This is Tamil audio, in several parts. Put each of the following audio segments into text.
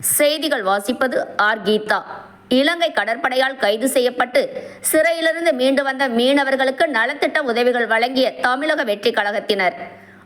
செய்திகள் வாசிப்பது ஆர் கீதா. இலங்கை கடற்படையால் கைது செய்யப்பட்டு சிறையிலிருந்து மீண்டு வந்த மீனவர்களுக்கு நலத்திட்ட உதவிகள் வழங்கிய தமிழக வெற்றி கழகத்தினர்.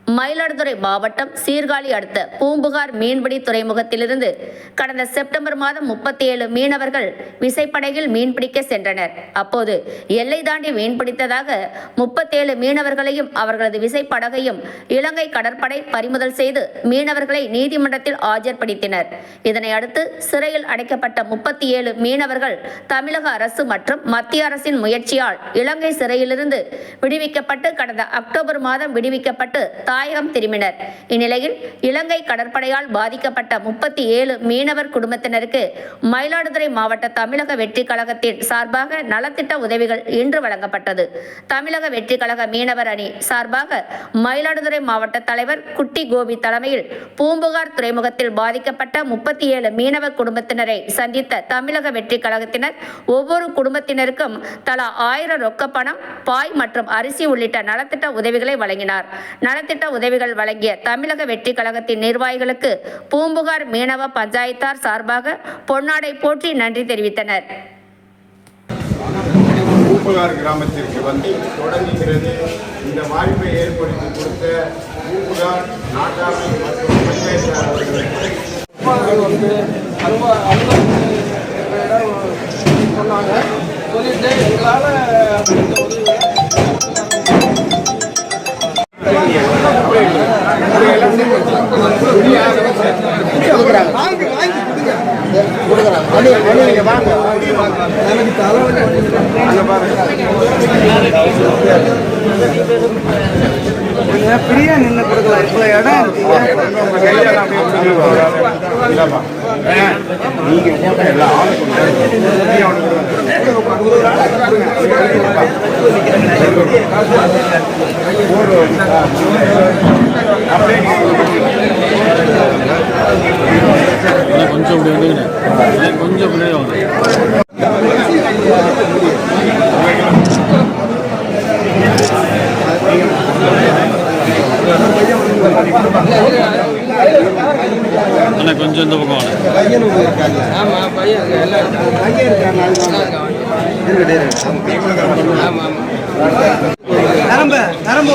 மயிலாடுதுறை மாவட்டம் சீர்காழி அடுத்த பூம்புகார் மீன்பிடி துறைமுகத்திலிருந்து கடந்த செப்டம்பர் மாதம் முப்பத்தி ஏழு மீனவர்கள் விசைப்படகில் மீன்பிடிக்க சென்றனர். அப்போது எல்லை தாண்டி மீன்பிடித்ததாக முப்பத்தேழு மீனவர்களையும் அவர்களது விசைப்படகையும் இலங்கை கடற்படை பறிமுதல் செய்து மீனவர்களை நீதிமன்றத்தில் ஆஜர்படுத்தினர் இதனை அடுத்து சிறையில் அடைக்கப்பட்ட முப்பத்தி ஏழு மீனவர்கள் தமிழக அரசு மற்றும் மத்திய அரசின் முயற்சியால் இலங்கை சிறையிலிருந்து விடுவிக்கப்பட்டு கடந்த அக்டோபர் மாதம் விடுவிக்கப்பட்டு தாயகம் திரும்பினர். இந்நிலையில் இலங்கை கடற்படையால் பாதிக்கப்பட்ட முப்பத்தி ஏழு மீனவர் குடும்பத்தினருக்கு மயிலாடுதுறை மாவட்ட தமிழக வெற்றி கழகத்தின் சார்பாக நலத்திட்ட உதவிகள் இன்று வழங்கப்பட்டது. தமிழக வெற்றி கழக மீனவர் அணி சார்பாக மயிலாடுதுறை மாவட்ட தலைவர் குட்டி கோபி தலைமையில் பூம்புகார் துறைமுகத்தில் பாதிக்கப்பட்ட முப்பத்தி ஏழு மீனவ குடும்பத்தினரை சந்தித்த தமிழக வெற்றி கழகத்தினர் ஒவ்வொரு குடும்பத்தினருக்கும் தலா ஆயிரம் ரொக்க பணம் பாய் மற்றும் அரிசி உள்ளிட்ட நலத்திட்ட உதவிகளை வழங்கினார். நலத்திட்ட உதவிகள் வழங்கிய தமிழக வெற்றி கழகத்தின் நிர்வாகிகளுக்கு பூம்புகார் மீனவ பஞ்சாயத்தார் சார்பாக பொன்னாடை போற்றி நன்றி தெரிவித்தனர். பூம்புகார் கிராமத்திற்கு வந்து தொடங்குகிறது. இந்த வாய்ப்பை ஏற்படுத்தி கொடுத்த பூம்புகார் நாட்டாமை மற்றும் பஞ்சாயத்தார் அவர்களுக்கு சொன்னாங்க. சொல்லிட்டு எங்களால் கொஞ்சம் ஃப்ரீயா நின்று கொடுக்கலாம் இப்போ இடம் அப்படியே கொஞ்சம் இப்படி வந்துக்கினேன் கொஞ்சம் பின்னாடி அண்ணா கொஞ்சம் இந்த பக்கம் ஆமாம் பையன் நரம்பு நரம்பு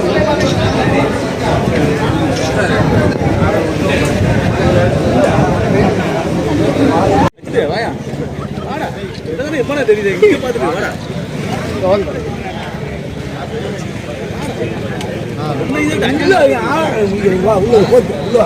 கொடுங்க வராதவங்களுக்குலாம் வாங்க. கவரம் கவரம் உள்ள போட்டு உள்ள